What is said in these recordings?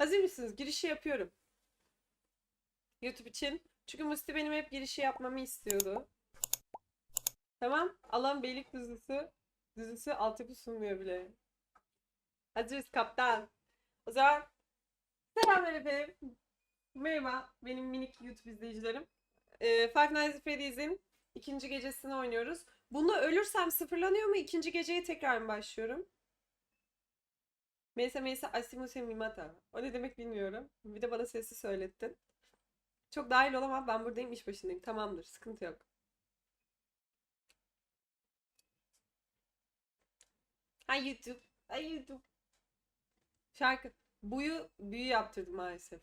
Hazır mısınız? Girişi yapıyorum. YouTube için. Çünkü Musti benim hep girişi yapmamı istiyordu. Tamam. Alan Beylikdüzü'sü dizisi altyapı sunmuyor bile. Hazırız kaptan. O zaman selamlar efendim. Merhaba benim minik YouTube izleyicilerim. Ee, Five Nights at Freddy's'in ikinci gecesini oynuyoruz. Bunu ölürsem sıfırlanıyor mu? İkinci geceye tekrar mı başlıyorum? Meyse Meyse Asimuse Mimata. O ne demek bilmiyorum. Bir de bana sesi söylettin. Çok dahil olamam. Ben buradayım, iş başındayım. Tamamdır, sıkıntı yok. Hay YouTube. Hay YouTube. Şarkı. Buyu büyü yaptırdım maalesef.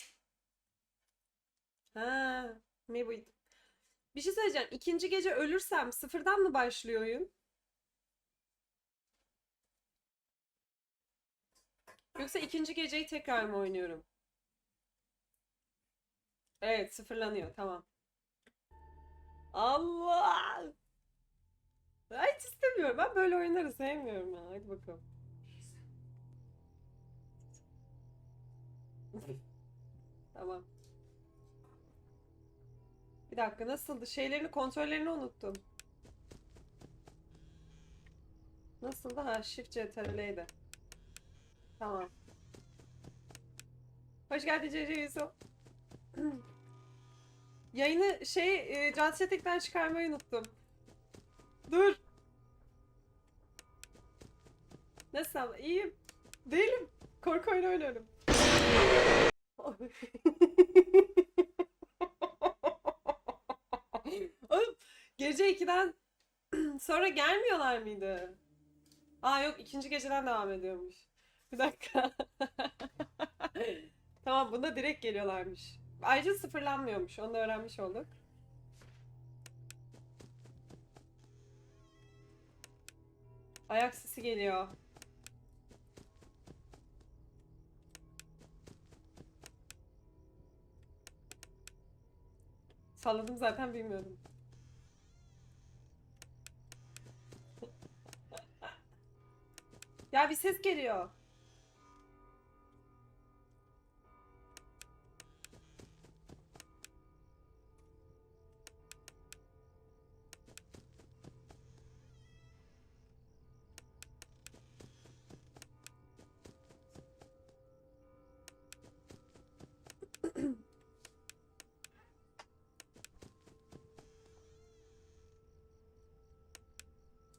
Ha, ne buydu? Bir şey söyleyeceğim. İkinci gece ölürsem sıfırdan mı başlıyor oyun? Yoksa ikinci geceyi tekrar mı oynuyorum? Evet, sıfırlanıyor. Tamam. Allah! Ben hiç istemiyorum. Ben böyle oyunları sevmiyorum ya. Hadi bakalım. Tamam. Bir dakika nasıldı? Şeylerini, kontrollerini unuttum. Nasıldı? Ha, Shift CTRL'ydi. Tamam. Hoş geldin CC Yusuf. Yayını şey, e, tekten çıkarmayı unuttum. Dur. Nasıl? İyiyim. Değilim. Korku oyunu oynuyorum. Oğlum gece 2'den sonra gelmiyorlar mıydı? Aa yok ikinci geceden devam ediyormuş. Bir dakika. Tamam bunda direkt geliyorlarmış. Ayrıca sıfırlanmıyormuş. Onu da öğrenmiş olduk. Ayak sesi geliyor. Salladım zaten bilmiyordum. Ya bir ses geliyor.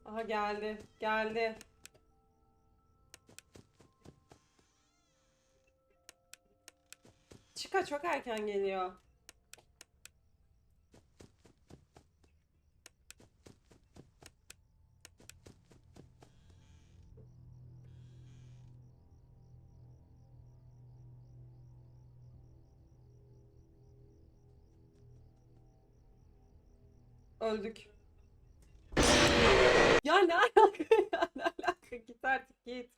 Aha geldi. Geldi. Çıka çok erken geliyor. Öldük. Ya ne alaka ya ne alaka git artık git.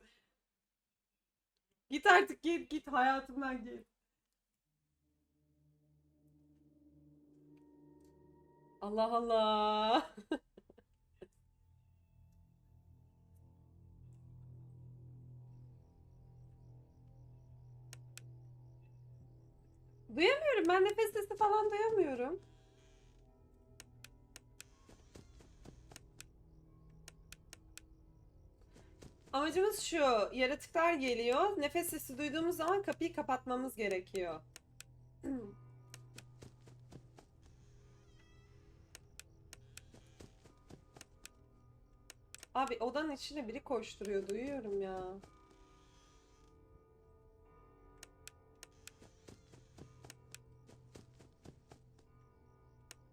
Git artık git git hayatımdan git. Allah Allah. Duyamıyorum ben nefes sesi falan duyamıyorum. Amacımız şu, yaratıklar geliyor. Nefes sesi duyduğumuz zaman kapıyı kapatmamız gerekiyor. Abi odanın içinde biri koşturuyor, duyuyorum ya.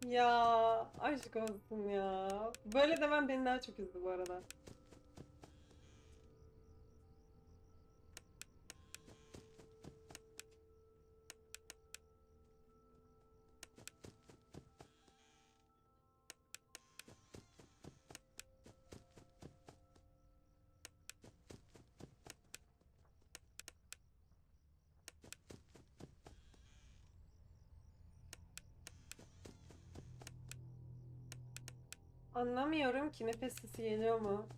Ya aşk olsun ya. Böyle demem beni daha çok üzdü bu arada. Anlamıyorum ki nefes sesi geliyor mu?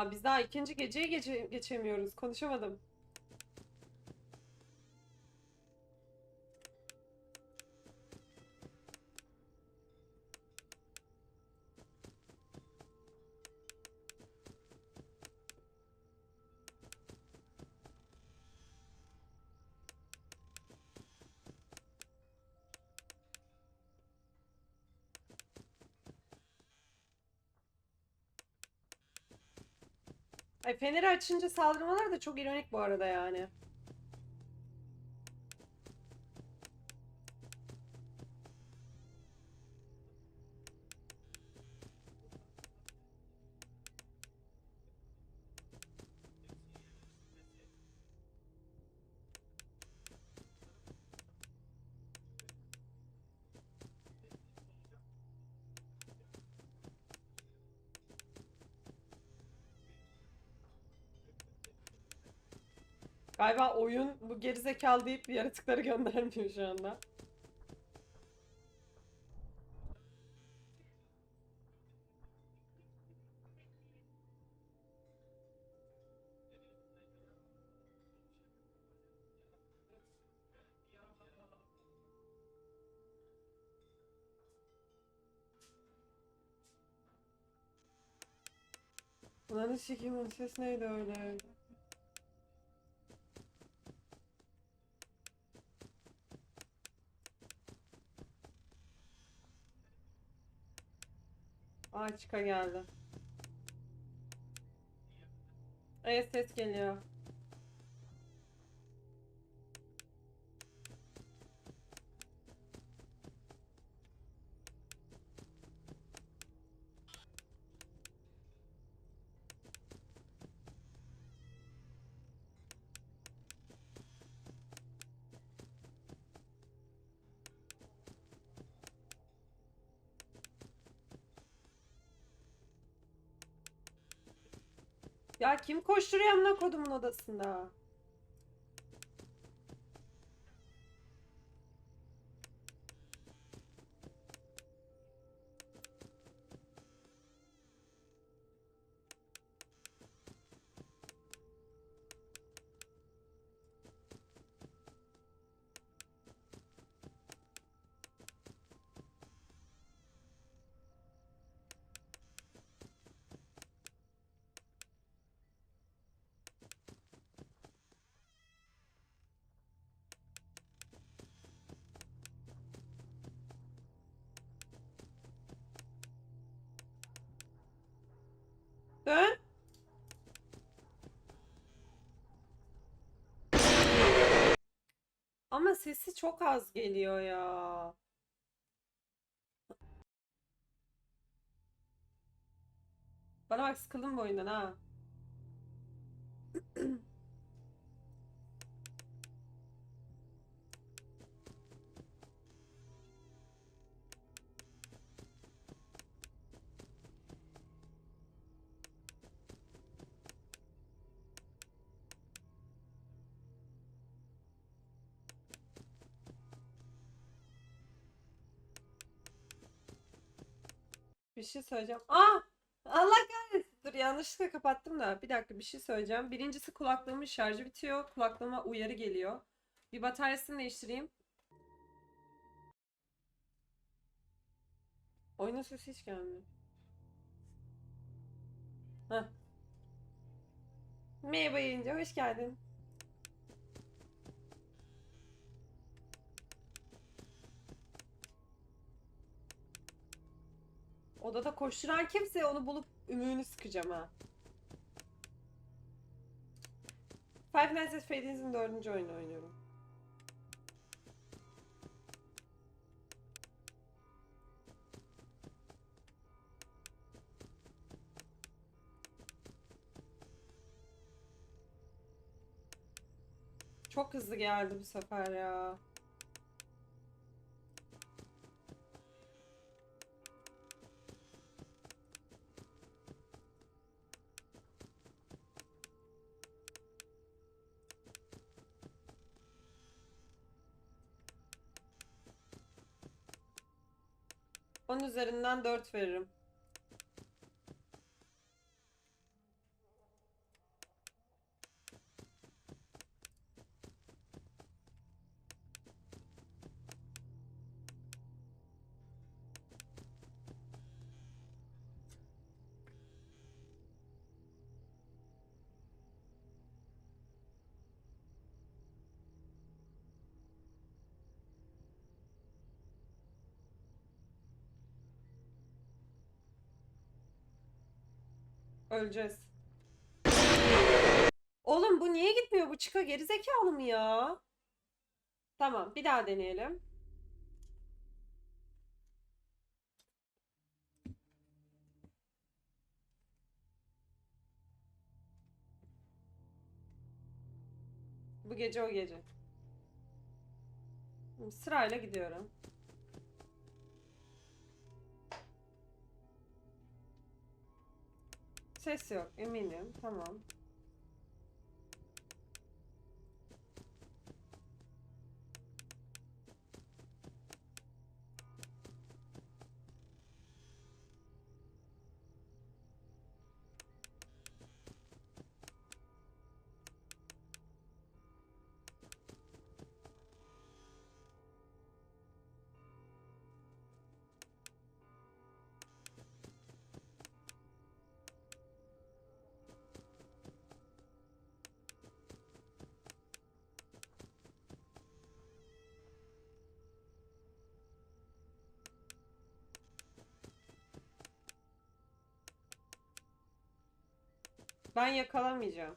Abi biz daha ikinci geceyi geçe- geçemiyoruz. Konuşamadım. Ay feneri açınca saldırmalar da çok ironik bu arada yani. Galiba oyun bu gerizekalı deyip yaratıkları göndermiyor şu anda. Ulan sikeyim o ses neydi öyle? Çıka geldi. Evet ses geliyor. Ya kim koşturuyor amına kodumun odasında? Dön. Ama sesi çok az geliyor ya. Bana bak sıkıldım bu oyundan ha. Bir şey söyleyeceğim. Aa! Allah kahretsin. Dur yanlışlıkla kapattım da. Bir dakika bir şey söyleyeceğim. Birincisi kulaklığımın şarjı bitiyor. Kulaklığıma uyarı geliyor. Bir bataryasını değiştireyim. Oyunun sesi hiç gelmiyor. Heh. Merhaba yayıncı, hoş geldin. Odada koşturan kimse onu bulup ümüğünü sıkacağım ha. Five Nights at Freddy's'in dördüncü oyunu oynuyorum. Çok hızlı geldi bu sefer ya. Üzerinden 4 veririm. Öleceğiz. Oğlum bu niye gitmiyor? Bu çıka geri zekalı mı ya? Tamam, bir daha deneyelim. Bu gece o gece. Sırayla gidiyorum. Ses yok, eminim. Tamam. Ben yakalamayacağım.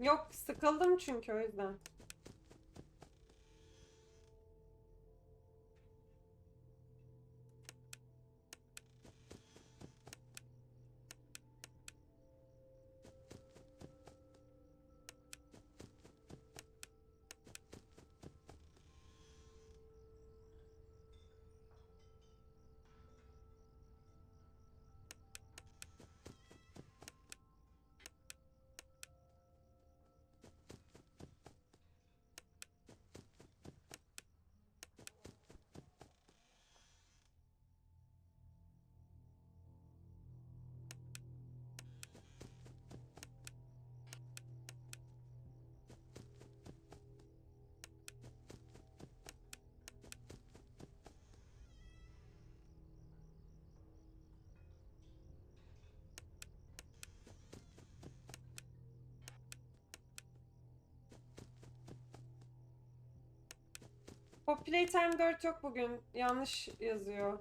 Yok, sıkıldım çünkü o yüzden. O Playtime 4 yok bugün. Yanlış yazıyor.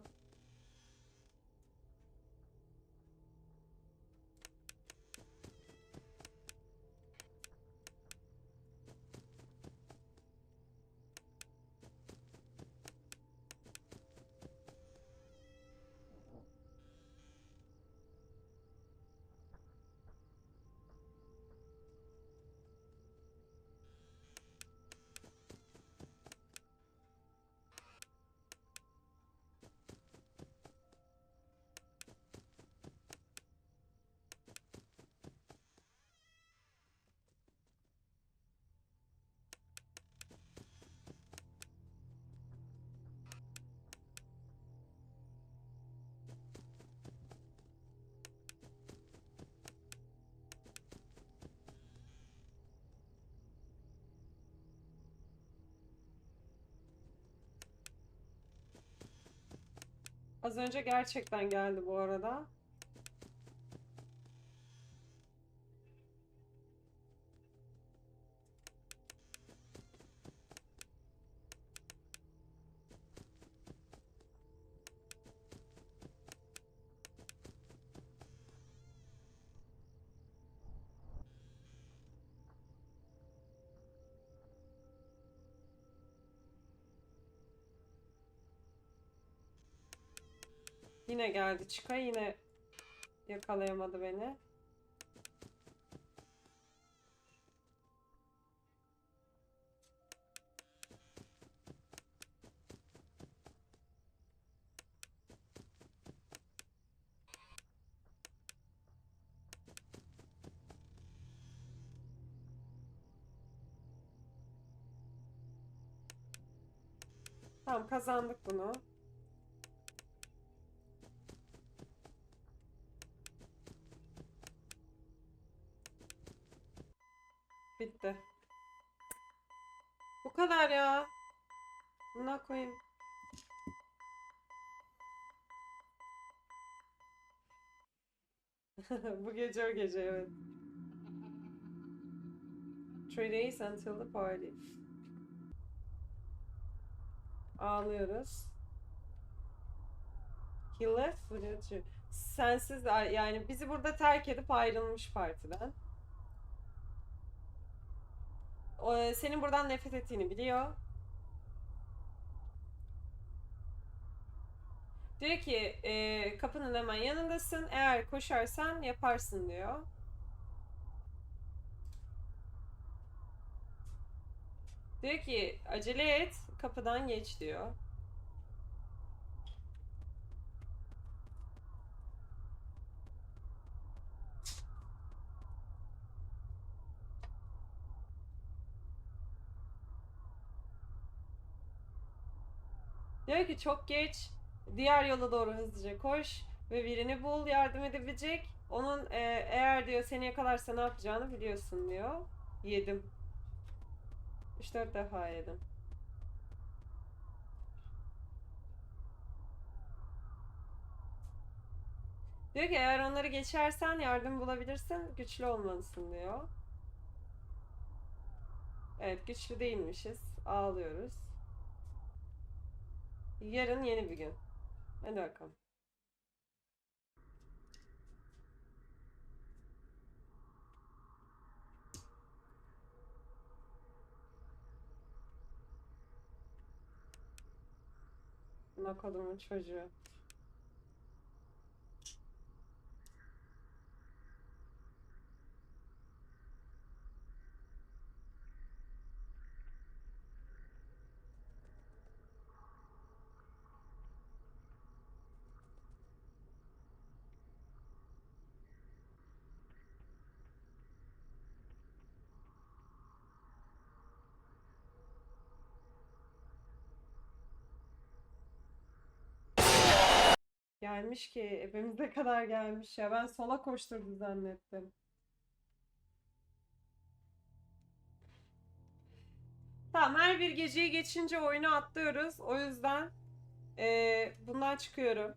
Az önce gerçekten geldi bu arada. Yine geldi çıka yine yakalayamadı beni. Tamam kazandık bunu. Kadar ya. Buna koyayım. Bu gece o gece evet. Three days until the party. Ağlıyoruz. He left without you. Sensiz yani bizi burada terk edip ayrılmış partiden. O, senin buradan nefret ettiğini biliyor. Diyor ki e, kapının hemen yanındasın. Eğer koşarsan yaparsın diyor. Diyor ki acele et kapıdan geç diyor. Diyor ki çok geç. Diğer yola doğru hızlıca koş ve birini bul yardım edebilecek. Onun e, eğer diyor seni yakalarsa ne yapacağını biliyorsun diyor. Yedim. 3-4 defa yedim. Diyor ki eğer onları geçersen yardım bulabilirsin, güçlü olmalısın diyor. Evet, güçlü değilmişiz. Ağlıyoruz. Yarın yeni bir gün. Hadi bakalım. Nakodumun çocuğu. Gelmiş ki evimize kadar gelmiş ya. Ben sola koşturdu zannettim. Tamam her bir geceyi geçince oyunu atlıyoruz. O yüzden eee, bundan çıkıyorum.